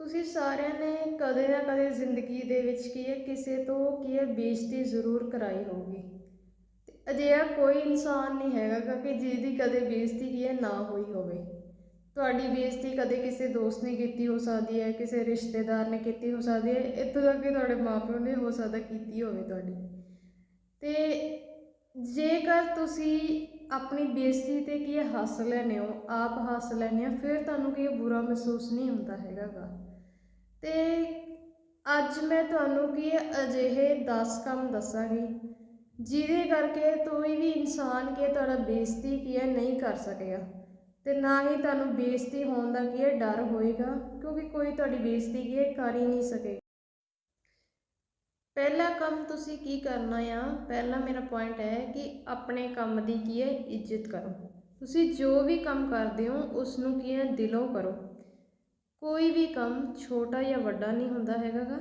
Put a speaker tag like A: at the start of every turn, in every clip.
A: ਤੁਸੀਂ ਸਾਰਿਆਂ ਨੇ ਕਦੇ ਨਾ ਕਦੇ ਜ਼ਿੰਦਗੀ ਦੇ ਵਿੱਚ ਕੀ ਹੈ, ਕਿਸੇ ਤੋਂ ਕੀ ਹੈ, ਬੇਇੱਜ਼ਤੀ ਜ਼ਰੂਰ ਕਰਾਈ ਹੋਊਗੀ। ਤੇ ਅਜਿਹਾ ਕੋਈ ਇਨਸਾਨ ਨਹੀਂ ਹੈਗਾ ਗਾ ਕਿ ਜਿਹਦੀ ਕਦੇ ਬੇਇੱਜ਼ਤੀ ਕੀ ਹੈ, ਨਾ ਹੋਈ ਹੋਵੇ। ਤੁਹਾਡੀ ਬੇਇੱਜ਼ਤੀ ਕਦੇ ਕਿਸੇ ਦੋਸਤ ਨੇ ਕੀਤੀ ਹੋ ਸਕਦੀ ਹੈ, ਕਿਸੇ ਰਿਸ਼ਤੇਦਾਰ ਨੇ ਕੀਤੀ ਹੋ ਸਕਦੀ ਹੈ, ਇੱਥੋਂ ਤੱਕ ਕਿ ਤੁਹਾਡੇ ਮਾਪਿਓ ਨੇ ਹੋ ਸਕਦਾ ਕੀਤੀ ਹੋਵੇ ਤੁਹਾਡੀ। ਤੇ ਜੇਕਰ ਤੁਸੀਂ ਆਪਣੀ ਬੇਇੱਜ਼ਤੀ ਤੇ ਕੀ ਹੈ, ਹੱਸ ਲੈਂਦੇ ਹੋ, ਆਪ ਹੱਸ ਲੈਂਦੇ ਹੋ, ਫਿਰ ਤੁਹਾਨੂੰ ਕੀ ਹੈ, ਬੁਰਾ ਮਹਿਸੂਸ ਨਹੀਂ ਹੁੰਦਾ ਹੈਗਾ ਗਾ ਤੇ ਅੱਜ ਮੈਂ ਤੁਹਾਨੂੰ ਕੀ ਹੈ ਅਜਿਹੇ 10 ਕੰਮ ਦੱਸਾਂਗੀ, ਜਿਹਦੇ ਕਰਕੇ ਕੋਈ ਵੀ ਇਨਸਾਨ ਕੀ ਹੈ, ਤੁਹਾਡਾ ਬੇਇੱਜ਼ਤੀ ਕੀ ਹੈ, ਨਹੀਂ ਕਰ ਸਕੇਗਾ। ਤੇ ਨਾ ਹੀ ਤੁਹਾਨੂੰ ਬੇਇੱਜ਼ਤੀ ਹੋਣ ਦਾ ਕੀ ਹੈ, ਡਰ ਹੋਏਗਾ, ਕਿਉਂਕਿ ਕੋਈ ਤੁਹਾਡੀ ਬੇਇੱਜ਼ਤੀ ਕੀ ਹੈ, ਕਰ ਹੀ ਨਹੀਂ ਸਕੇਗਾ। ਪਹਿਲਾ ਕੰਮ ਤੁਸੀਂ ਕੀ ਕਰਨਾ ਆ, ਪਹਿਲਾ ਮੇਰਾ ਪੁਆਇੰਟ ਹੈ ਕਿ ਆਪਣੇ ਕੰਮ ਦੀ ਕੀ ਹੈ, ਇੱਜ਼ਤ ਕਰੋ। ਤੁਸੀਂ ਜੋ ਵੀ ਕੰਮ ਕਰਦੇ ਹੋ ਉਸ ਨੂੰ ਕੀ ਹੈ, ਦਿਲੋਂ ਕਰੋ। ਕੋਈ ਵੀ ਕੰਮ ਛੋਟਾ ਜਾਂ ਵੱਡਾ ਨਹੀਂ ਹੁੰਦਾ ਹੈਗਾ ਗਾ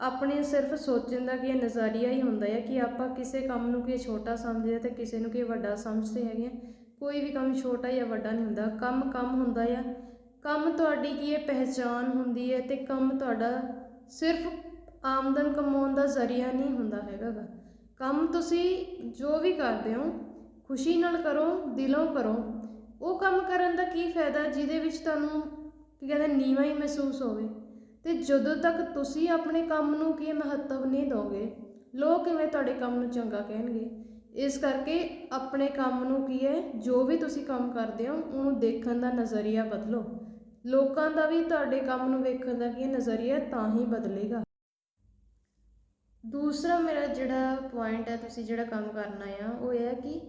A: ਆਪਣੇ ਸਿਰਫ ਸੋਚਣ ਦਾ ਕੀ ਨਜ਼ਰੀਆ ਹੀ ਹੁੰਦਾ ਹੈ ਕਿ ਆਪਾਂ ਕਿਸੇ ਕੰਮ ਨੂੰ ਕੀ ਛੋਟਾ ਸਮਝਦੇ ਤੇ ਕਿਸੇ ਨੂੰ ਕੀ ਵੱਡਾ ਸਮਝਦੇ ਹੈਗੇ ਆ। ਕੋਈ ਵੀ ਕੰਮ ਛੋਟਾ ਜਾਂ ਵੱਡਾ ਨਹੀਂ ਹੁੰਦਾ, ਕੰਮ ਕੰਮ ਹੁੰਦਾ ਆ। ਕੰਮ ਤੁਹਾਡੀ ਕੀ ਹੈ ਪਹਿਚਾਨ ਹੁੰਦੀ ਹੈ ਤੇ ਕੰਮ ਤੁਹਾਡਾ ਸਿਰਫ ਆਮਦਨ ਕਮਾਉਣ ਦਾ ਜ਼ਰੀਆ ਨਹੀਂ ਹੁੰਦਾ ਹੈਗਾ ਗਾ ਕੰਮ ਤੁਸੀਂ ਜੋ ਵੀ ਕਰਦੇ ਹੋ, ਖੁਸ਼ੀ ਨਾਲ ਕਰੋ, ਦਿਲੋਂ ਕਰੋ, ਉਹ ਕੰਮ ਕਰਨ ਦਾ ਕੀ ਫਾਇਦਾ ਜਿਹਦੇ ਵਿੱਚ ਤੁਹਾਨੂੰ ਕੀ ਕਹਿੰਦੇ ਨੀਵਾਂ ਹੀ ਮਹਿਸੂਸ ਹੋਵੇ। ਤੇ ਜਦੋਂ ਤੱਕ ਤੁਸੀਂ ਆਪਣੇ ਕੰਮ ਨੂੰ ਕੀ ਮਹੱਤਵ ਨਹੀਂ ਦੋਗੇ, ਲੋਕ ਕਿਵੇਂ ਤੁਹਾਡੇ ਕੰਮ ਨੂੰ ਚੰਗਾ ਕਹਿਣਗੇ? ਇਸ ਕਰਕੇ ਆਪਣੇ ਕੰਮ ਨੂੰ ਕੀ ਹੈ, ਜੋ ਵੀ ਤੁਸੀਂ ਕੰਮ ਕਰਦੇ ਹੋ, ਉਹਨੂੰ ਦੇਖਣ ਦਾ ਨਜ਼ਰੀਆ ਬਦਲੋ। ਲੋਕਾਂ ਦਾ ਵੀ ਤੁਹਾਡੇ ਕੰਮ ਨੂੰ ਵੇਖਣ ਦਾ ਕੀ ਹੈ ਨਜ਼ਰੀਆ ਤਾਂ ਹੀ ਬਦਲੇਗਾ। ਦੂਸਰਾ ਮੇਰਾ ਜਿਹੜਾ ਪੁਆਇੰਟ ਹੈ, ਤੁਸੀਂ ਜਿਹੜਾ ਕੰਮ ਕਰਨਾ ਆ ਉਹ ਇਹ ਹੈ ਕਿ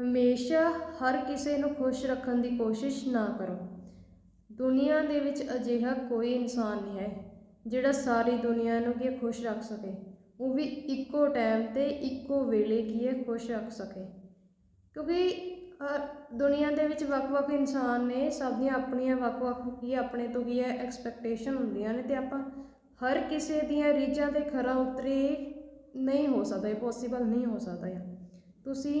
A: ਹਮੇਸ਼ਾ ਹਰ ਕਿਸੇ ਨੂੰ ਖੁਸ਼ ਰੱਖਣ ਦੀ ਕੋਸ਼ਿਸ਼ ਨਾ ਕਰੋ। ਦੁਨੀਆ ਦੇ ਵਿੱਚ ਅਜਿਹਾ ਕੋਈ ਇਨਸਾਨ ਨਹੀਂ ਹੈ ਜਿਹੜਾ ਸਾਰੀ ਦੁਨੀਆ ਨੂੰ ਕੀ ਖੁਸ਼ ਰੱਖ ਸਕੇ। ਉਹ ਵੀ ਇੱਕੋ ਟਾਈਮ ਤੇ ਇੱਕੋ ਵੇਲੇ ਕੀ ਹੈ ਖੁਸ਼ ਰੱਖ ਸਕੇ। ਕਿਉਂਕਿ ਹਰ ਦੁਨੀਆ ਦੇ ਵਿੱਚ ਵੱਖ-ਵੱਖ ਇਨਸਾਨ ਨੇ, ਸਭ ਦੀਆਂ ਆਪਣੀਆਂ ਵੱਖ-ਵੱਖ ਕੀ ਆਪਣੇ ਤੋਂ ਕੀ ਹੈ ਐਕਸਪੈਕਟੇਸ਼ਨ ਹੁੰਦੀਆਂ ਨੇ ਤੇ ਆਪਾਂ ਹਰ ਕਿਸੇ ਦੀਆਂ ਰੀਝਾਂ ਤੇ ਖਰਾ ਉਤਰੇ ਨਹੀਂ ਹੋ ਸਕਦਾ, ਇਹ ਪੋਸੀਬਲ ਨਹੀਂ ਹੋ ਸਕਦਾ ਤੁਸੀਂ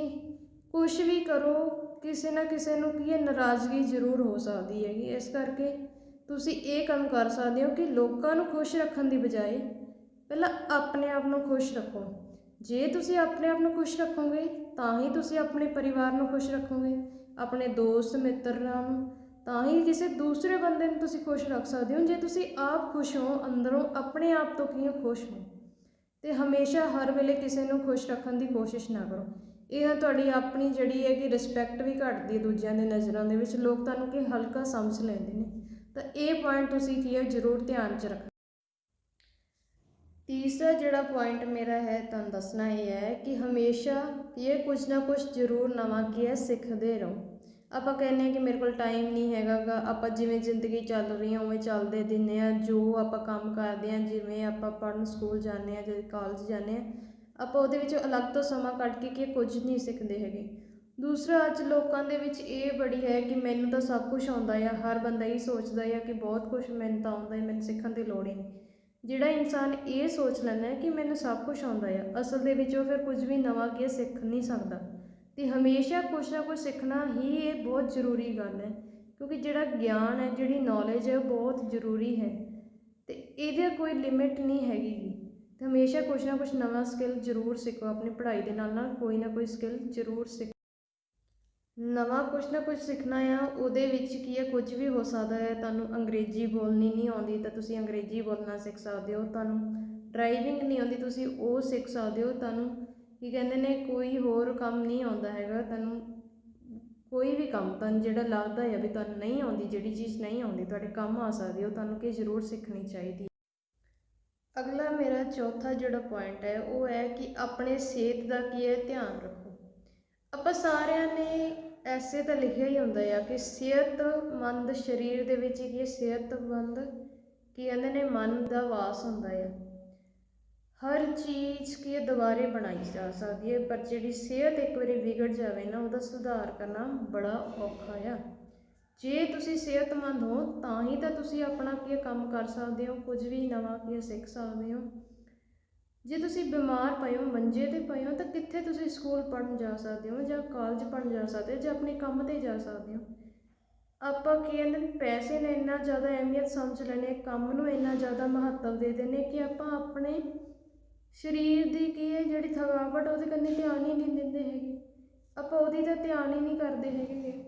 A: ਕੁਝ ਵੀ ਕਰੋ ਕਿਸੇ ਨਾ ਕਿਸੇ ਨੂੰ ਕੀ ਹੈ, ਨਾਰਾਜ਼ਗੀ ਜ਼ਰੂਰ ਹੋ ਸਕਦੀ ਹੈਗੀ। ਇਸ ਕਰਕੇ ਤੁਸੀਂ ਇਹ ਕੰਮ ਕਰ ਸਕਦੇ ਹੋ ਕਿ ਲੋਕਾਂ ਨੂੰ ਖੁਸ਼ ਰੱਖਣ ਦੀ ਬਜਾਏ ਪਹਿਲਾਂ ਆਪਣੇ ਆਪ ਨੂੰ ਖੁਸ਼ ਰੱਖੋ। ਜੇ ਤੁਸੀਂ ਆਪਣੇ ਆਪ ਨੂੰ ਖੁਸ਼ ਰੱਖੋਗੇ, ਤਾਂ ਹੀ ਤੁਸੀਂ ਆਪਣੇ ਪਰਿਵਾਰ ਨੂੰ ਖੁਸ਼ ਰੱਖੋਗੇ, ਆਪਣੇ ਦੋਸਤ, ਮਿੱਤਰਾਂ ਨੂੰ, ਤਾਂ ਹੀ ਕਿਸੇ ਦੂਸਰੇ ਬੰਦੇ ਨੂੰ ਤੁਸੀਂ ਖੁਸ਼ ਰੱਖ ਸਕਦੇ ਹੋ। ਜੇ ਤੁਸੀਂ ਆਪ ਖੁਸ਼ ਹੋ, ਅੰਦਰੋਂ ਆਪਣੇ ਆਪ ਤੋਂ ਕਿਉਂ ਖੁਸ਼ ਹੋ। ਤੇ ਹਮੇਸ਼ਾ ਹਰ ਵੇਲੇ ਕਿਸੇ ਨੂੰ ਖੁਸ਼ ਰੱਖਣ ਦੀ ਕੋਸ਼ਿਸ਼ ਨਾ ਕਰੋ। ਇਹ ਤੁਹਾਡੀ ਆਪਣੀ ਜਿਹੜੀ ਹੈ ਕਿ ਰਿਸਪੈਕਟ ਵੀ ਘਟਦੀ ਹੈ ਦੂਜਿਆਂ ਦੇ ਨਜ਼ਰਾਂ ਦੇ ਵਿੱਚ, ਲੋਕ ਤੁਹਾਨੂੰ ਕਿ ਹਲਕਾ ਸਮਝ ਲੈਂਦੇ ਨੇ। ਤਾਂ ਇਹ ਪੁਆਇੰਟ ਤੁਸੀਂ ਕੀ ਹੈ, ਜ਼ਰੂਰ ਧਿਆਨ 'ਚ ਰੱਖਣਾ। ਤੀਸਰਾ ਜਿਹੜਾ ਪੁਆਇੰਟ ਮੇਰਾ ਹੈ, ਤੁਹਾਨੂੰ ਦੱਸਣਾ ਇਹ ਹੈ ਕਿ ਹਮੇਸ਼ਾ ਇਹ ਕੁਝ ਨਾ ਕੁਝ ਜ਼ਰੂਰ ਨਵਾਂ ਕੀ ਹੈ, ਸਿੱਖਦੇ ਰਹੋ। ਆਪਾਂ ਕਹਿੰਦੇ ਹਾਂ ਕਿ ਮੇਰੇ ਕੋਲ ਟਾਈਮ ਨਹੀਂ ਹੈਗਾ ਗਾ ਆਪਾਂ ਜਿਵੇਂ ਜ਼ਿੰਦਗੀ ਚੱਲ ਰਹੀ ਹੈ, ਉਵੇਂ ਚੱਲਦੇ ਦਿੰਦੇ ਆ ਜੋ ਆਪਾਂ ਕੰਮ ਕਰਦੇ ਆ ਜਿਵੇਂ ਆਪਾਂ ਪੜ੍ਹਨ ਸਕੂਲ ਜਾਂਦੇ ਆ ਜਾਂ ਕਾਲਜ ਜਾਂਦੇ ਆ ਆਪਾਂ ਉਹਦੇ ਵਿੱਚ ਅਲੱਗ ਤੋਂ ਸਮਾਂ ਕੱਢ ਕੇ ਕਿ ਕੁਝ ਨਹੀਂ ਸਿੱਖਦੇ ਹੈਗੇ। ਦੂਸਰਾ, ਅੱਜ ਲੋਕਾਂ ਦੇ ਵਿੱਚ ਇਹ ਬੜੀ ਹੈ ਕਿ ਮੈਨੂੰ ਤਾਂ ਸਭ ਕੁਝ ਆਉਂਦਾ ਆ, ਹਰ ਬੰਦਾ ਇਹ ਸੋਚਦਾ ਆ ਕਿ ਬਹੁਤ ਕੁਝ ਮੈਨੂੰ ਤਾਂ ਆਉਂਦਾ ਹੈ, ਮੈਨੂੰ ਸਿੱਖਣ ਦੀ ਲੋੜ ਹੀ ਨਹੀਂ। ਜਿਹੜਾ ਇਨਸਾਨ ਇਹ ਸੋਚ ਲੈਂਦਾ ਕਿ ਮੈਨੂੰ ਸਭ ਕੁਝ ਆਉਂਦਾ ਆ, ਅਸਲ ਦੇ ਵਿੱਚ ਉਹ ਫਿਰ ਕੁਝ ਵੀ ਨਵਾਂ ਕੀ ਸਿੱਖ ਨਹੀਂ ਸਕਦਾ। ਤੇ ਹਮੇਸ਼ਾ ਕੁਝ ਨਾ ਕੁਝ ਸਿੱਖਣਾ ਹੀ ਇਹ ਬਹੁਤ ਜ਼ਰੂਰੀ ਗੱਲ ਹੈ, ਕਿਉਂਕਿ ਜਿਹੜਾ ਗਿਆਨ ਹੈ, ਜਿਹੜੀ ਨੌਲੇਜ ਹੈ, ਉਹ ਬਹੁਤ ਜ਼ਰੂਰੀ ਹੈ। ਤੇ ਇਹਦੀ ਕੋਈ ਲਿਮਿਟ ਨਹੀਂ ਹੈਗੀ। ਤੇ ਹਮੇਸ਼ਾ ਕੁਝ ਨਾ ਕੁਝ ਨਵਾਂ ਸਕਿੱਲ ਜ਼ਰੂਰ ਸਿੱਖੋ, ਆਪਣੀ ਪੜ੍ਹਾਈ ਦੇ ਨਾਲ ਨਾਲ ਕੋਈ ਨਾ ਕੋਈ ਸਕਿੱਲ ਜ਼ਰੂਰ ਸਿੱਖੋ ਨਵਾਂ ਕੁਝ ਨਾ ਕੁਝ ਸਿੱਖਣਾ ਆ, ਉਹਦੇ ਵਿੱਚ ਕੀ ਹੈ ਕੁਝ ਵੀ ਹੋ ਸਕਦਾ ਹੈ, ਤੁਹਾਨੂੰ ਅੰਗਰੇਜ਼ੀ ਬੋਲਣੀ ਨਹੀਂ ਆਉਂਦੀ ਤਾਂ ਤੁਸੀਂ ਅੰਗਰੇਜ਼ੀ ਬੋਲਣਾ ਸਿੱਖ ਸਕਦੇ ਹੋ, ਤੁਹਾਨੂੰ ਡਰਾਈਵਿੰਗ ਨਹੀਂ ਆਉਂਦੀ ਤੁਸੀਂ ਉਹ ਸਿੱਖ ਸਕਦੇ ਹੋ, ਤੁਹਾਨੂੰ ਕੀ ਕਹਿੰਦੇ ਨੇ, ਕੋਈ ਹੋਰ ਕੰਮ ਨਹੀਂ ਆਉਂਦਾ ਹੈਗਾ, ਤੁਹਾਨੂੰ ਕੋਈ ਵੀ ਕੰਮ, ਤੁਹਾਨੂੰ ਜਿਹੜਾ ਲੱਗਦਾ ਹੈ ਵੀ ਤੁਹਾਨੂੰ ਨਹੀਂ ਆਉਂਦੀ, ਜਿਹੜੀ ਚੀਜ਼ ਨਹੀਂ ਆਉਂਦੀ, ਤੁਹਾਡੇ ਕੰਮ ਆ ਸਕਦੀ ਉਹ ਤੁਹਾਨੂੰ ਕੀ ਜ਼ਰੂਰ ਸਿੱਖਣੀ ਚਾਹੀਦੀ ਅਗਲਾ ਮੇਰਾ ਚੌਥਾ ਜਿਹੜਾ ਪੁਆਇੰਟ ਹੈ, ਉਹ ਹੈ ਕਿ ਆਪਣੇ ਸਿਹਤ ਦਾ ਕੀ ਹੈ? ਧਿਆਨ ਰੱਖੋ। ਆਪਾਂ ਸਾਰਿਆਂ ਨੇ ਐਸੇ ਤਾਂ ਲਿਖਿਆ ਹੀ ਹੁੰਦਾ ਆ ਕਿ ਸਿਹਤਮੰਦ ਸਰੀਰ ਦੇ ਵਿੱਚ ਕੀ ਹੈ? ਸਿਹਤਮੰਦ, ਕੀ ਕਹਿੰਦੇ ਨੇ, ਮਨ ਦਾ ਵਾਸ ਹੁੰਦਾ ਆ। ਹਰ ਚੀਜ਼ ਕੀ ਦੁਬਾਰੇ ਬਣਾਈ ਜਾ ਸਕਦੀ ਹੈ, ਪਰ ਜਿਹੜੀ ਸਿਹਤ ਇੱਕ ਵਾਰੀ ਵਿਗੜ ਜਾਵੇ ਨਾ, ਉਹਦਾ ਸੁਧਾਰ ਕਰਨਾ ਬੜਾ ਔਖਾ ਆ। ਜੇ ਤੁਸੀਂ ਸਿਹਤਮੰਦ ਹੋ, ਤਾਂ ਹੀ ਤਾਂ ਤੁਸੀਂ ਆਪਣਾ ਕੀ ਕੰਮ ਕਰ ਸਕਦੇ ਹੋ, ਕੁਝ ਵੀ ਨਵਾਂ ਕੀ ਸਿੱਖ ਸਕਦੇ ਹੋ। ਜੇ ਤੁਸੀਂ ਬਿਮਾਰ ਪਏ ਹੋ, ਮੰਜੇ ਤੇ ਪਏ ਹੋ, ਤਾਂ ਕਿੱਥੇ ਤੁਸੀਂ ਸਕੂਲ ਪੜ੍ਹਨ ਜਾ ਸਕਦੇ ਹੋ ਜਾਂ ਕਾਲਜ ਪੜ੍ਹਨ ਜਾ ਸਕਦੇ ਹੋ ਜਾਂ ਆਪਣੇ ਕੰਮ ਤੇ ਜਾ ਸਕਦੇ ਹੋ? ਆਪਾਂ ਕੀ ਕਹਿੰਦੇ ਪੈਸੇ ਨੇ ਇੰਨਾ ਜ਼ਿਆਦਾ ਅਹਿਮੀਅਤ ਸਮਝ ਲੈਣੇ ਕੰਮ ਨੂੰ ਇੰਨਾ ਜ਼ਿਆਦਾ ਮਹੱਤਵ ਦੇ ਦਿੰਦੇ ਕਿ ਆਪਾਂ ਆਪਣੇ ਸਰੀਰ ਦੀ ਕੀ ਹੈ ਜਿਹੜੀ ਥਕਾਵਟ, ਉਹਦੇ ਕੰਨੀ ਧਿਆਨ ਹੀ ਨਹੀਂ ਦਿੰਦੇ ਹੈਗੇ। ਆਪਾਂ ਉਹਦੀ ਤਾਂ ਧਿਆਨ ਹੀ ਨਹੀਂ ਕਰਦੇ ਹੈਗੇ।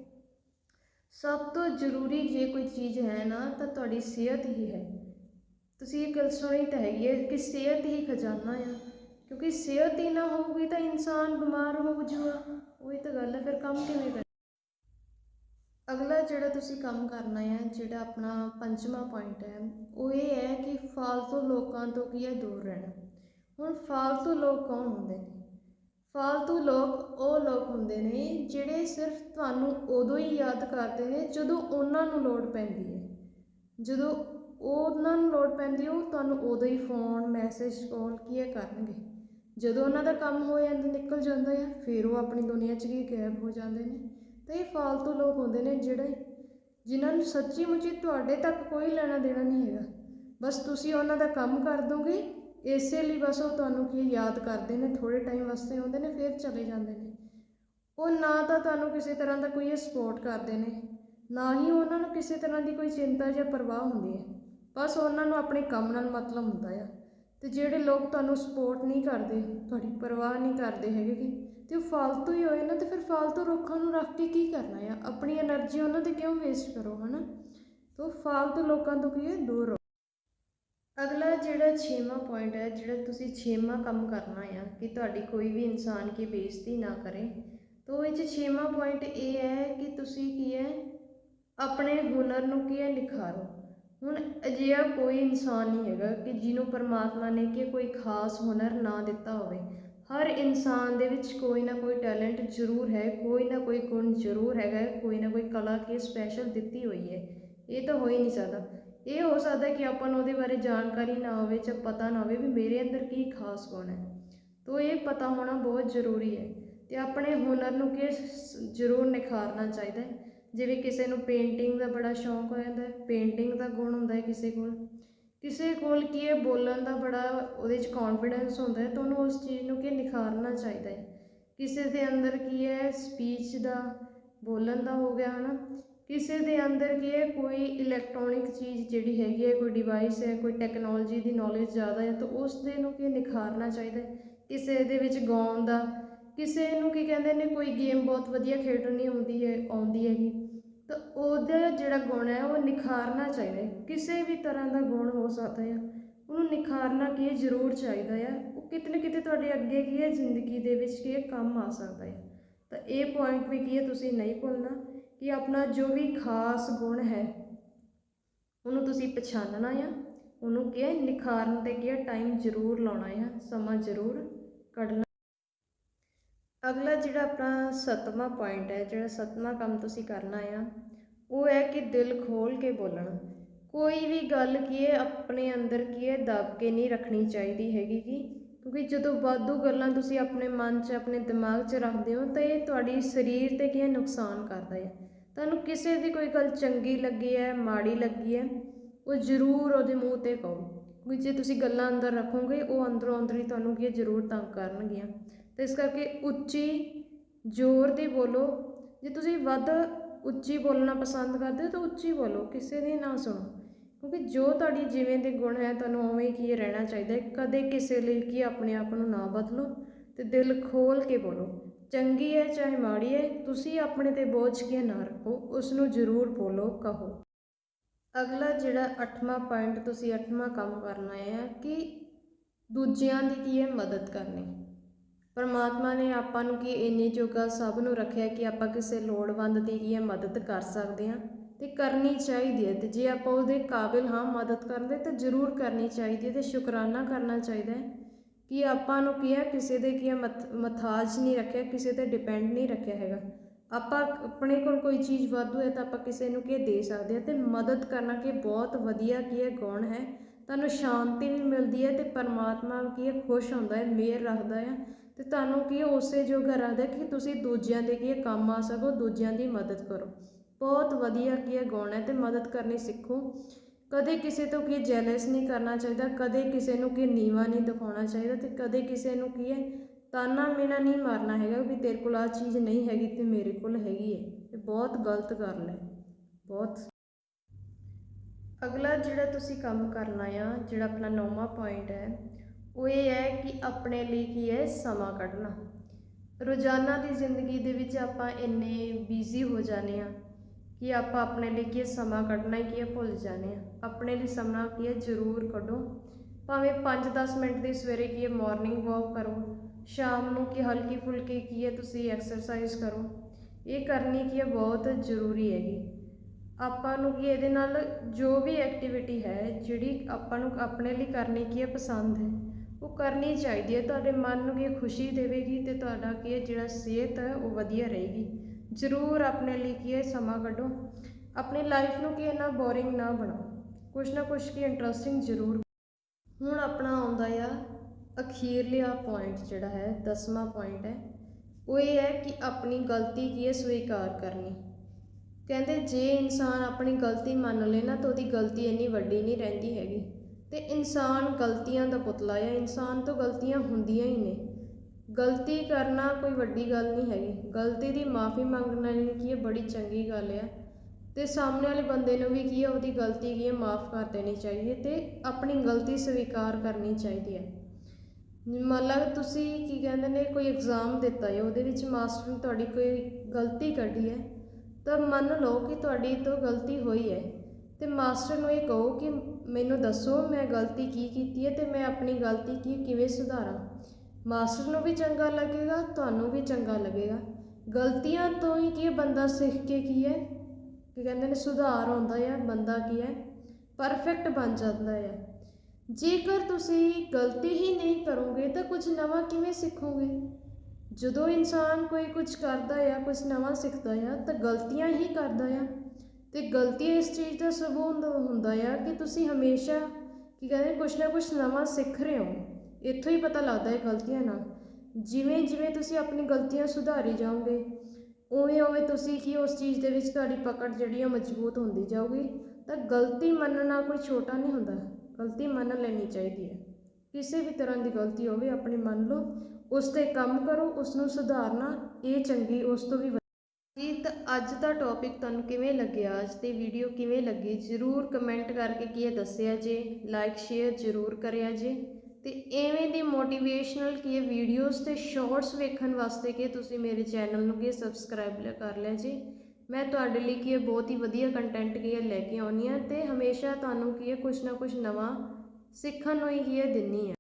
A: ਸਭ ਤੋਂ ਜ਼ਰੂਰੀ ਜੇ ਕੋਈ ਚੀਜ਼ ਹੈ ਨਾ, ਤਾਂ ਤੁਹਾਡੀ ਸਿਹਤ ਹੀ ਹੈ। ਤੁਸੀਂ ਇਹ ਗੱਲ ਸੁਣੀ ਤਾਂ ਹੈਗੀ ਹੈ ਕਿ ਸਿਹਤ ਹੀ ਖਜ਼ਾਨਾ ਆ। ਕਿਉਂਕਿ ਸਿਹਤ ਹੀ ਨਾ ਹੋਊਗੀ ਤਾਂ ਇਨਸਾਨ ਬਿਮਾਰ ਹੋ ਜੂਗਾ ਉਹੀ ਤਾਂ ਗੱਲ ਹੈ, ਫਿਰ ਕੰਮ ਕਿਵੇਂ ਕਰ ਅਗਲਾ ਜਿਹੜਾ ਤੁਸੀਂ ਕੰਮ ਕਰਨਾ ਹੈ ਜਿਹੜਾ ਆਪਣਾ ਪੰਜਵਾਂ ਪੁਆਇੰਟ ਹੈ, ਉਹ ਇਹ ਹੈ ਕਿ ਫਾਲਤੂ ਲੋਕਾਂ ਤੋਂ ਕੀ ਹੈ? ਦੂਰ ਰਹਿਣਾ। ਹੁਣ ਫਾਲਤੂ ਲੋਕ ਕੌਣ ਹੁੰਦੇ? ਨੇ ਫਾਲਤੂ ਲੋਕ ਉਹ ਲੋਕ ਹੁੰਦੇ ਨੇ ਜਿਹੜੇ ਸਿਰਫ ਤੁਹਾਨੂੰ ਉਦੋਂ ਹੀ ਯਾਦ ਕਰਦੇ ਨੇ ਜਦੋਂ ਉਹਨਾਂ ਨੂੰ ਲੋੜ ਪੈਂਦੀ ਹੈ। ਜਦੋਂ ਉਹਨਾਂ ਨੂੰ ਲੋੜ ਪੈਂਦੀ ਉਹ ਤੁਹਾਨੂੰ ਉਦੋਂ ਹੀ ਫੋਨ ਮੈਸੇਜ ਕਾਲ ਕੀ ਹੈ ਕਰਨਗੇ। ਜਦੋਂ ਉਹਨਾਂ ਦਾ ਕੰਮ ਹੋ ਜਾਂਦਾ, ਨਿਕਲ ਜਾਂਦਾ ਹੈ ਫਿਰ ਉਹ ਆਪਣੀ ਦੁਨੀਆ 'ਚ ਹੀ ਗਾਇਬ ਹੋ ਜਾਂਦੇ ਨੇ। ਤੇ ਇਹ ਫਾਲਤੂ ਲੋਕ ਹੁੰਦੇ ਨੇ ਜਿਹੜੇ ਜਿਨ੍ਹਾਂ ਨੂੰ ਸੱਚੀ ਮੁੱਚੀ ਤੁਹਾਡੇ ਤੱਕ ਕੋਈ ਲੈਣਾ ਦੇਣਾ ਨਹੀਂ ਹੈਗਾ। ਬਸ ਤੁਸੀਂ ਉਹਨਾਂ ਦਾ ਕੰਮ ਕਰ ਦੋਗੇ ਇਸੇ ਲਈ ਬਸ ਉਹ ਤੁਹਾਨੂੰ ਕੀ ਯਾਦ ਕਰਦੇ ਨੇ ਥੋੜੇ ਟਾਈਮ ਵਾਸਤੇ ਆਉਂਦੇ ਨੇ, ਫਿਰ ਚਲੇ ਜਾਂਦੇ ਨੇ। ਉਹ ਨਾ ਤਾਂ ਤੁਹਾਨੂੰ ਕਿਸੇ ਤਰ੍ਹਾਂ ਦਾ ਕੋਈ ਸਪੋਰਟ ਕਰਦੇ ਨੇ, ਨਾ ਹੀ ਉਹਨਾਂ ਨੂੰ ਕਿਸੇ ਤਰ੍ਹਾਂ ਦੀ ਕੋਈ ਚਿੰਤਾ ਜਾਂ ਪਰਵਾਹ ਹੁੰਦੀ ਹੈ। ਬਸ ਉਹਨਾਂ ਨੂੰ ਆਪਣੇ ਕੰਮ ਨਾਲ ਮਤਲਬ ਹੁੰਦਾ ਆ। ਤੇ ਜਿਹੜੇ ਲੋਕ ਤੁਹਾਨੂੰ ਸਪੋਰਟ ਨਹੀਂ ਕਰਦੇ, ਤੁਹਾਡੀ ਪਰਵਾਹ ਨਹੀਂ ਕਰਦੇ ਹੈਗੇ ਕਿ ਤੇ ਉਹ ਫालतू ਹੀ ਹੋਏ ਨਾ, ਤੇ ਫਿਰ ਫालतू ਰੁੱਖਾਂ ਨੂੰ ਰੱਖ ਕੇ ਕੀ ਕਰਨਾ ਆ? ਆਪਣੀ એનર્ਜੀ ਉਹਨਾਂ ਤੇ ਕਿਉਂ ਵੇਸਟ ਕਰੋ, ਹਨਾ? ਉਹ ਫालतू ਲੋਕਾਂ ਤੋਂ ਕੀ ਹੈ? ਦੂਰ ਅਗਲਾ ਜਿਹੜਾ ਛੇਵਾਂ ਪੁਆਇੰਟ ਹੈ, ਜਿਹੜਾ ਤੁਸੀਂ ਛੇਵਾਂ ਕੰਮ ਕਰਨਾ ਆ, ਕਿ ਤੁਹਾਡੀ ਕੋਈ ਵੀ ਇਨਸਾਨ ਕੀ ਬੇਇੱਜ਼ਤੀ ਨਾ ਕਰੇ, ਤੋ ਇਹ 'ਚ ਛੇਵਾਂ ਪੁਆਇੰਟ ਇਹ ਹੈ ਕਿ ਤੁਸੀਂ ਕੀ ਹੈ, ਆਪਣੇ ਹੁਨਰ ਨੂੰ ਕੀ ਹੈ, ਨਿਖਾਰੋ। ਹੁਣ ਅਜਿਹਾ ਕੋਈ ਇਨਸਾਨ ਨਹੀਂ ਹੈਗਾ ਕਿ ਜਿਹਨੂੰ ਪਰਮਾਤਮਾ ਨੇ ਕਿ ਕੋਈ ਖਾਸ ਹੁਨਰ ਨਾ ਦਿੱਤਾ ਹੋਵੇ। ਹਰ ਇਨਸਾਨ ਦੇ ਵਿੱਚ ਕੋਈ ਨਾ ਕੋਈ ਟੈਲੈਂਟ ਜ਼ਰੂਰ ਹੈ, ਕੋਈ ਨਾ ਕੋਈ ਗੁਣ ਜ਼ਰੂਰ ਹੈਗਾ, ਕੋਈ ਨਾ ਕੋਈ ਕਲਾ ਕੀ ਸਪੈਸ਼ਲ ਦਿੱਤੀ ਹੋਈ ਹੈ। ਇਹ ਤਾਂ ਹੋ ਹੀ ਨਹੀਂ ਸਕਦਾ। ਇਹ ਹੋ ਸਕਦਾ ਕਿ ਆਪਾਂ ਨੂੰ ਉਹਦੇ ਬਾਰੇ ਜਾਣਕਾਰੀ ਨਾ ਹੋਵੇ ਜਾਂ ਪਤਾ ਨਾ ਹੋਵੇ ਵੀ ਮੇਰੇ ਅੰਦਰ ਕੀ ਖਾਸ ਗੁਣ ਹੈ। ਤੋ ਇਹ ਪਤਾ ਹੋਣਾ ਬਹੁਤ ਜ਼ਰੂਰੀ ਹੈ ਤੇ ਆਪਣੇ ਹੁਨਰ ਨੂੰ ਕਿ ਜ਼ਰੂਰ ਨਿਖਾਰਨਾ ਚਾਹੀਦਾ ਹੈ। ਜਿਵੇਂ ਕਿਸੇ ਨੂੰ ਪੇਂਟਿੰਗ ਦਾ ਬੜਾ ਸ਼ੌਂਕ ਹੋ ਜਾਂਦਾ ਹੈ ਪੇਂਟਿੰਗ ਦਾ ਗੁਣ ਹੁੰਦਾ ਹੈ ਕਿਸੇ ਕੋਲ। ਕਿਸੇ ਕੋਲ ਕੀ ਹੈ, ਬੋਲਣ ਦਾ ਬੜਾ ਉਹਦੇ 'ਚ ਕੌਨਫੀਡੈਂਸ ਹੁੰਦਾ ਹੈ ਤਾਂ ਉਹਨੂੰ ਉਸ ਚੀਜ਼ ਨੂੰ ਕੀ ਨਿਖਾਰਨਾ ਚਾਹੀਦਾ ਹੈ। ਕਿਸੇ ਦੇ ਅੰਦਰ ਕੀ ਹੈ ਸਪੀਚ ਦਾ ਬੋਲਣ ਦਾ ਹੋ ਗਿਆ ਹਨਾ। ਕਿਸੇ ਦੇ ਅੰਦਰ ਕੀ ਹੈ, ਕੋਈ ਇਲੈਕਟ੍ਰੋਨਿਕ ਚੀਜ਼ ਜਿਹੜੀ ਹੈਗੀ ਹੈ, ਕੋਈ ਡਿਵਾਈਸ ਹੈ, ਕੋਈ ਟੈਕਨੋਲੋਜੀ ਦੀ ਨੌਲੇਜ ਜ਼ਿਆਦਾ ਹੈ, ਤਾਂ ਉਸ ਦੇ ਨੂੰ ਕੀ ਨਿਖਾਰਨਾ ਚਾਹੀਦਾ ਕਿਸੇ ਦੇ ਵਿੱਚ ਗਾਉਣ ਦਾ, ਕਿਸੇ ਨੂੰ ਕੀ ਕਹਿੰਦੇ ਨੇ, ਕੋਈ ਗੇਮ ਬਹੁਤ ਵਧੀਆ ਖੇਡਣੀ ਆਉਂਦੀ ਹੈ, ਆਉਂਦੀ ਹੈਗੀ, ਤਾਂ ਉਹਦਾ ਜਿਹੜਾ ਗੁਣ ਹੈ, ਉਹ ਨਿਖਾਰਨਾ ਚਾਹੀਦਾ ਹੈ। ਕਿਸੇ ਵੀ ਤਰ੍ਹਾਂ ਦਾ ਗੁਣ ਹੋ ਸਕਦਾ ਹੈ, ਉਹਨੂੰ ਨਿਖਾਰਨਾ ਕੀ ਜ਼ਰੂਰ ਚਾਹੀਦਾ ਹੈ। ਉਹ ਕਿਤੇ ਨਾ ਕਿਤੇ ਤੁਹਾਡੇ ਅੱਗੇ ਕੀ ਹੈ, ਜ਼ਿੰਦਗੀ ਦੇ ਵਿੱਚ ਕੀ ਕੰਮ ਆ ਸਕਦਾ ਹੈ। ਤਾਂ ਇਹ ਪੁਆਇੰਟ ਵੀ ਕੀ ਹੈ, ਤੁਸੀਂ ਨਹੀਂ ਭੁੱਲਣਾ। ਕਿ ਆਪਣਾ ਜੋ ਵੀ ਖਾਸ ਗੁਣ ਹੈ, ਉਹਨੂੰ ਤੁਸੀਂ ਪਛਾਣਨਾ ਆ। ਉਹਨੂੰ ਕੀ ਹੈ ਨਿਖਾਰਨ ਤੇ ਕੀ ਹੈ ਟਾਈਮ ਜ਼ਰੂਰ ਲਾਉਣਾ ਆ, ਸਮਾਂ ਜ਼ਰੂਰ ਕੱਢਣਾ। ਅਗਲਾ ਜਿਹੜਾ ਆਪਣਾ ਸੱਤਵਾਂ ਪੁਆਇੰਟ ਹੈ, ਜਿਹੜਾ ਸੱਤਵਾਂ ਕੰਮ ਤੁਸੀਂ ਕਰਨਾ ਆ, ਉਹ ਹੈ ਕਿ ਦਿਲ ਖੋਲ ਕੇ ਬੋਲਣਾ। ਕੋਈ ਵੀ ਗੱਲ ਕੀ ਹੈ, ਆਪਣੇ ਅੰਦਰ ਕੀ ਹੈ ਦਬ ਕੇ ਨਹੀਂ ਰੱਖਣੀ ਚਾਹੀਦੀ ਹੈਗੀ ਕਿ ਕਿਉਂਕਿ ਜਦੋਂ ਵਾਧੂ ਗੱਲਾਂ ਤੁਸੀਂ ਆਪਣੇ ਮਨ 'ਚ, ਆਪਣੇ ਦਿਮਾਗ 'ਚ ਰੱਖਦੇ ਹੋ, ਤਾਂ ਇਹ ਤੁਹਾਡੀ ਸਰੀਰ ਤੇ ਕੀ ਨੁਕਸਾਨ ਕਰਦਾ ਹੈ। ਤੁਹਾਨੂੰ ਕਿਸੇ ਦੀ ਕੋਈ ਗੱਲ ਚੰਗੀ ਲੱਗੀ ਹੈ, ਮਾੜੀ ਲੱਗੀ ਹੈ, ਉਹ ਜ਼ਰੂਰ ਉਹਦੇ ਮੂੰਹ ਤੇ ਕਹੋ ਕਿਉਂਕਿ ਜੇ ਤੁਸੀਂ ਗੱਲਾਂ ਅੰਦਰ ਰੱਖੋਗੇ, ਉਹ ਅੰਦਰੋਂ ਅੰਦਰ ਹੀ ਤੁਹਾਨੂੰ ਕੀ ਜ਼ਰੂਰ ਤੰਗ ਕਰਨਗੀਆਂ। ਤੇ ਇਸ ਕਰਕੇ ਉੱਚੀ ਜ਼ੋਰ ਦੀ ਬੋਲੋ। ਜੇ ਤੁਸੀਂ ਵੱਧ ਉੱਚੀ ਬੋਲਣਾ ਪਸੰਦ ਕਰਦੇ ਹੋ, ਤਾਂ ਉੱਚੀ ਬੋਲੋ। ਕਿਸੇ ਦੀ ਨਾ ਸੁਣੋ। ਕਿਉਂਕਿ ਜੋ ਤੁਹਾਡੀ ਜਿਵੇਂ ਦੇ ਗੁਣ ਹੈ, ਤੁਹਾਨੂੰ ਉਵੇਂ ਕੀ ਰਹਿਣਾ ਚਾਹੀਦਾ ਹੈ। ਕਦੇ ਕਿਸੇ ਲਈ ਕੀ ਆਪਣੇ ਆਪ ਨੂੰ ਨਾ ਬਦਲੋ ਤੇ ਦਿਲ ਖੋਲ ਕੇ ਬੋਲੋ। ਚੰਗੀ ਹੈ ਚਾਹੇ ਮਾੜੀ ਹੈ, ਤੁਸੀਂ ਆਪਣੇ ਤੇ ਬੋਝ ਕੇ ਨਾ ਰੱਖੋ? ਉਸ ਨੂੰ ਜ਼ਰੂਰ ਬੋਲੋ, ਕਹੋ। ਅਗਲਾ ਜਿਹੜਾ 8ਵਾਂ ਪੁਆਇੰਟ ਤੁਸੀਂ 8ਵਾਂ ਕੰਮ ਕਰਨਾ ਹੈ ਕਿ ਦੂਜਿਆਂ ਦੀ ਕੀ ਹੈ ਮਦਦ ਕਰਨੀ। ਪਰਮਾਤਮਾ ਨੇ ਆਪਾਂ ਨੂੰ ਕੀ ਇੰਨੇ ਜੋਗਾ ਸਭ ਨੂੰ ਰੱਖਿਆ ਕਿ ਆਪਾਂ ਕਿਸੇ ਲੋੜਵੰਦ ਦੀ ਕੀ ਹੈ ਮਦਦ ਕਰ ਸਕਦੇ ਹਾਂ? ਤੇ ਕਰਨੀ ਚਾਹੀਦੀ ਹੈ ਤੇ ਜੇ ਆਪਾਂ ਉਹਦੇ ਕਾਬਿਲ ਹਾਂ, ਮਦਦ ਕਰਨ ਦੇ, ਤਾਂ ਜ਼ਰੂਰ ਕਰਨੀ ਚਾਹੀਦੀ ਹੈ ਤੇ ਸ਼ੁਕਰਾਨਾ ਕਰਨਾ ਚਾਹੀਦਾ ਹੈ ਕਿ ਆਪਾਂ ਨੂੰ ਕੀ ਹੈ, ਕਿਸੇ ਦੇ ਕੀ ਹੈ ਮਥਾਜ ਨਹੀਂ ਰੱਖਿਆ, ਕਿਸੇ ਤੇ ਡਿਪੈਂਡ ਨਹੀਂ ਰੱਖਿਆ ਹੈਗਾ। ਆਪਾਂ ਆਪਣੇ ਕੋਲ ਕੋਈ ਚੀਜ਼ ਵਾਧੂ ਹੈ ਤਾਂ ਆਪਾਂ ਕਿਸੇ ਨੂੰ ਕੀ ਦੇ ਸਕਦੇ ਹਾਂ ਤੇ ਮਦਦ ਕਰਨਾ ਕਿ ਬਹੁਤ ਵਧੀਆ ਕੀ ਹੈ, ਗੁਣ ਹੈ। ਤੁਹਾਨੂੰ ਸ਼ਾਂਤੀ ਵੀ ਮਿਲਦੀ ਹੈ ਤੇ ਪਰਮਾਤਮਾ ਕੀ ਹੈ, ਖੁਸ਼ ਹੁੰਦਾ ਹੈ, ਮਿਹਰ ਰੱਖਦਾ ਹੈ ਤੇ ਤੁਹਾਨੂੰ ਕੀ ਉਸੇ ਜੋਗਾ ਰੱਖਦਾ ਕਿ ਤੁਸੀਂ ਦੂਜਿਆਂ ਦੇ ਕੀ ਕੰਮ ਆ ਸਕੋ, ਦੂਜਿਆਂ ਦੀ ਮਦਦ ਕਰੋ। ਬਹੁਤ ਵਧੀਆ ਕੀ ਹੈ ਗੁਣ ਹੈ ਤੇ ਮਦਦ ਕਰਨੀ ਸਿੱਖੋ। ਕਦੇ ਕਿਸੇ ਤੋਂ ਕੀ ਜੈਲਸ ਨਹੀਂ ਕਰਨਾ ਚਾਹੀਦਾ, ਕਦੇ ਕਿਸੇ ਨੂੰ ਕੀ ਨੀਵਾ ਨਹੀਂ ਦਿਖਾਉਣਾ ਚਾਹੀਦਾ ਤੇ ਕਦੇ ਕਿਸੇ ਨੂੰ ਕੀ ਹੈ ਤਾਨਾ ਮੇਣਾ ਨਹੀਂ ਮਾਰਨਾ ਹੈਗਾ ਵੀ ਤੇਰੇ ਕੋਲ ਆ ਚੀਜ਼ ਨਹੀਂ ਹੈਗੀ ਤੇ ਮੇਰੇ ਕੋਲ ਹੈਗੀ ਹੈ। ਇਹ ਬਹੁਤ ਗਲਤ ਗੱਲ ਹੈ। ਬਹੁਤ। ਅਗਲਾ ਜਿਹੜਾ ਤੁਸੀਂ ਕੰਮ ਕਰਨਾ ਆ, ਜਿਹੜਾ ਆਪਣਾ ਨੌਵਾਂ ਪੁਆਇੰਟ ਹੈ, ਉਹ ਇਹ ਹੈ ਕਿ ਆਪਣੇ ਲਈ ਕੀ ਹੈ ਸਮਾਂ ਕੱਢਣਾ। ਰੋਜ਼ਾਨਾ ਦੀ ਜ਼ਿੰਦਗੀ ਦੇ ਵਿੱਚ ਆਪਾਂ ਇੰਨੇ ਬਿਜ਼ੀ ਹੋ ਜਾਂਦੇ ਆ ਕਿ ਆਪਾਂ ਆਪਣੇ ਲਈ ਕੀ ਸਮਾਂ ਕੱਢਣਾ ਕੀ ਹੈ ਭੁੱਲ ਜਾਂਦੇ ਆ ਆਪਣੇ ਲਈ ਸਮਾਂ ਕੀ ਹੈ ਜ਼ਰੂਰ ਕੱਢੋ ਭਾਵੇਂ 5-10 ਮਿੰਟ ਦੀ ਸਵੇਰੇ ਕੀ ਹੈ ਮਾਰਨਿੰਗ ਵਾਕ ਕਰੋ ਸ਼ਾਮ ਨੂੰ ਕੀ ਹਲਕੀ ਫੁਲਕੀ ਕੀ ਹੈ ਤੁਸੀਂ ਐਕਸਰਸਾਈਜ਼ ਕਰੋ ਇਹ ਕਰਨੀ ਕੀ ਹੈ ਬਹੁਤ ਜ਼ਰੂਰੀ ਹੈਗੀ ਆਪਾਂ ਨੂੰ ਕੀ ਇਹਦੇ ਨਾਲ ਜੋ ਵੀ ਐਕਟੀਵਿਟੀ ਹੈ ਜਿਹੜੀ ਆਪਾਂ ਨੂੰ ਆਪਣੇ ਲਈ ਕਰਨੀ ਕੀ ਹੈ ਪਸੰਦ ਹੈ ਉਹ ਕਰਨੀ ਚਾਹੀਦੀ ਹੈ ਤੁਹਾਡੇ ਮਨ ਨੂੰ ਕੀ ਖੁਸ਼ੀ ਦੇਵੇਗੀ ਤੇ ਤੁਹਾਡਾ ਕੀ ਹੈ ਜਿਹੜਾ ਸਿਹਤ ਹੈ ਉਹ ਵਧੀਆ ਰਹੇਗੀ ਜ਼ਰੂਰ ਆਪਣੇ ਲਈ ਕੀ ਹੈ ਸਮਾਂ ਕੱਢੋ। ਆਪਣੀ ਲਾਈਫ ਨੂੰ ਕੀ ਹੈ ਨਾ ਬੋਰਿੰਗ ਨਾ ਬਣਾਓ। ਕੁਛ ਨਾ ਕੁਛ ਕੀ ਇੰਟਰਸਟਿੰਗ ਜ਼ਰੂਰ। ਹੁਣ ਆਪਣਾ ਆਉਂਦਾ ਆ ਅਖੀਰਲਿਆ ਪੁਆਇੰਟ ਜਿਹੜਾ ਹੈ, ਦਸਵਾਂ ਪੁਆਇੰਟ ਹੈ। ਉਹ ਇਹ ਹੈ ਕਿ ਆਪਣੀ ਗਲਤੀ ਕੀ ਹੈ, ਸਵੀਕਾਰ ਕਰਨੀ। ਕਹਿੰਦੇ ਜੇ ਇਨਸਾਨ ਆਪਣੀ ਗਲਤੀ ਮੰਨ ਲੇ ਨਾ, ਤਾਂ ਉਹਦੀ ਗਲਤੀ ਇੰਨੀ ਵੱਡੀ ਨਹੀਂ ਰਹਿੰਦੀ ਹੈਗੀ। ਤੇ ਇਨਸਾਨ ਗਲਤੀਆਂ ਦਾ ਪੁਤਲਾ ਹੈ ਇਨਸਾਨ ਤੋਂ ਗਲਤੀਆਂ ਹੁੰਦੀਆਂ ਹੀ ਨੇ। ਗਲਤੀ ਕਰਨਾ ਕੋਈ ਵੱਡੀ ਗੱਲ ਨਹੀਂ ਹੈਗੀ। ਗਲਤੀ ਦੀ ਮਾਫੀ ਮੰਗਣਾ ਕੀ ਹੈ ਬੜੀ ਚੰਗੀ ਗੱਲ ਹੈ ਤੇ ਸਾਹਮਣੇ ਵਾਲੇ ਬੰਦੇ ਨੂੰ ਵੀ ਕੀ ਹੈ ਉਹਦੀ ਗਲਤੀ ਕੀ ਹੈ ਮਾਫ ਕਰ ਦੇਣੀ ਚਾਹੀਦੀ ਹੈ ਤੇ ਆਪਣੀ ਗਲਤੀ ਸਵੀਕਾਰ ਕਰਨੀ ਚਾਹੀਦੀ ਹੈ। ਮੰਨ ਲਾ ਤੁਸੀਂ ਕੀ ਕਹਿੰਦੇ ਨੇ, ਕੋਈ ਐਗਜ਼ਾਮ ਦਿੱਤਾ ਹੈ, ਉਹਦੇ ਵਿੱਚ ਮਾਸਟਰ ਨੇ ਤੁਹਾਡੀ ਕੋਈ ਗਲਤੀ ਕੱਢੀ ਹੈ, ਤਾਂ ਮੰਨ ਲਓ ਕਿ ਤੁਹਾਡੀ ਤੋਂ ਗਲਤੀ ਹੋਈ ਹੈ, ਤੇ ਮਾਸਟਰ ਨੂੰ ਇਹ ਕਹੋ ਕਿ ਮੈਨੂੰ ਦੱਸੋ ਮੈਂ ਗਲਤੀ ਕੀ ਕੀਤੀ ਹੈ ਤੇ ਮੈਂ ਆਪਣੀ ਗਲਤੀ ਕੀ, ਕਿਵੇਂ ਸੁਧਾਰਾਂ। ਮਾਸਟਰ ਨੂੰ ਵੀ ਚੰਗਾ ਲੱਗੇਗਾ, ਤੁਹਾਨੂੰ ਵੀ ਚੰਗਾ ਲੱਗੇਗਾ। ਗਲਤੀਆਂ ਤੋਂ ਹੀ ਕੀ ਬੰਦਾ ਸਿੱਖ ਕੇ ਕੀ ਹੈ? ਕੀ ਕਹਿੰਦੇ ਨੇ, ਸੁਧਾਰ ਆਉਂਦਾ ਹੈ, ਬੰਦਾ ਕੀ ਹੈ? ਪਰਫੈਕਟ ਬਣ ਜਾਂਦਾ ਹੈ। ਜੇਕਰ ਤੁਸੀਂ ਗਲਤੀ ਹੀ ਨਹੀਂ ਕਰੋਗੇ, ਤਾਂ ਕੁਝ ਨਵਾਂ ਕਿਵੇਂ ਸਿੱਖੋਗੇ? ਜਦੋਂ ਇਨਸਾਨ ਕੋਈ ਕੁਝ ਕਰਦਾ ਆ ਕੁਝ ਨਵਾਂ ਸਿੱਖਦਾ ਆ ਤਾਂ ਗਲਤੀਆਂ ਹੀ ਕਰਦਾ ਆ ਤੇ ਗਲਤੀ ਇਸ ਚੀਜ਼ ਦਾ ਸਬੂਤ ਹੁੰਦਾ ਆ ਕਿ ਤੁਸੀਂ ਹਮੇਸ਼ਾ ਕੀ ਕਹਿੰਦੇ ਕੁਝ ਨਾ ਕੁਝ ਨਵਾਂ ਸਿੱਖ ਰਹੇ ਹੋ। ਇੱਥੋਂ ਹੀ ਪਤਾ ਲੱਗਦਾ ਹੈ ਗਲਤੀਆਂ ਨਾਲ। ਜਿਵੇਂ ਜਿਵੇਂ ਤੁਸੀਂ ਆਪਣੀ ਗਲਤੀਆਂ ਸੁਧਾਰੀ ਜਾਓਗੇ, ਉਵੇਂ ਉਵੇਂ ਤੁਸੀਂ ਕੀ ਉਸ ਚੀਜ਼ ਦੇ ਵਿੱਚ ਤੁਹਾਡੀ ਪਕੜ ਜਿਹੜੀ ਆ ਮਜ਼ਬੂਤ ਹੁੰਦੀ ਜਾਊਗੀ। ਤਾਂ ਗਲਤੀ ਮੰਨਣਾ ਕੋਈ ਛੋਟਾ ਨਹੀਂ ਹੁੰਦਾ। ਗਲਤੀ ਮੰਨ ਲੈਣੀ ਚਾਹੀਦੀ ਹੈ। ਕਿਸੇ ਵੀ ਤਰ੍ਹਾਂ ਦੀ ਗਲਤੀ ਹੋਵੇ, ਆਪਣੀ ਮੰਨ ਲਓ, ਉਸ ਤੇ ਕੰਮ ਕਰੋ ਉਸ ਨੂੰ ਸੁਧਾਰਨਾ, ਇਹ ਚੰਗੀ, ਉਸ ਤੋਂ ਵੀ ਜੀ ਤਾਂ ਅੱਜ ਦਾ ਟੌਪਿਕ ਤੁਹਾਨੂੰ ਕਿਵੇਂ ਲੱਗਿਆ? ਅੱਜ ਦੀ ਵੀਡੀਓ ਕਿਵੇਂ ਲੱਗੀ? ਜਰੂਰ ਕਮੈਂਟ ਕਰਕੇ ਕੀ ਇਹ ਦੱਸਿਆ ਜੇ? ਲਾਈਕ ਸ਼ੇਅਰ ਜਰੂਰ ਕਰਿਆ ਜੇ। ਤੇ ਐਵੇਂ ਦੀ ਮੋਟੀਵੇਸ਼ਨਲ ਕੀ ਹੈ ਵੀਡੀਓਜ਼ ਤੇ ਸ਼ਾਰਟਸ ਵੇਖਣ ਵਾਸਤੇ ਕਿ ਤੁਸੀਂ ਮੇਰੇ ਚੈਨਲ ਨੂੰ ਕੀ ਸਬਸਕ੍ਰਾਈਬ ਕਰ ਲਿਆ ਜੀ। ਮੈਂ ਤੁਹਾਡੇ ਲਈ ਕੀ ਹੈ ਬਹੁਤ ਹੀ ਵਧੀਆ ਕੰਟੈਂਟ ਕੀ ਹੈ ਲੈ ਕੇ ਆਉਣੀ ਆ ਤੇ ਹਮੇਸ਼ਾ ਤੁਹਾਨੂੰ ਕੀ ਹੈ ਕੁਝ ਨਾ ਕੁਝ ਨਵਾਂ ਸਿੱਖਣ ਨੂੰ ਹੀ ਕੀ ਹੈ ਦਿੰਨੀ ਆ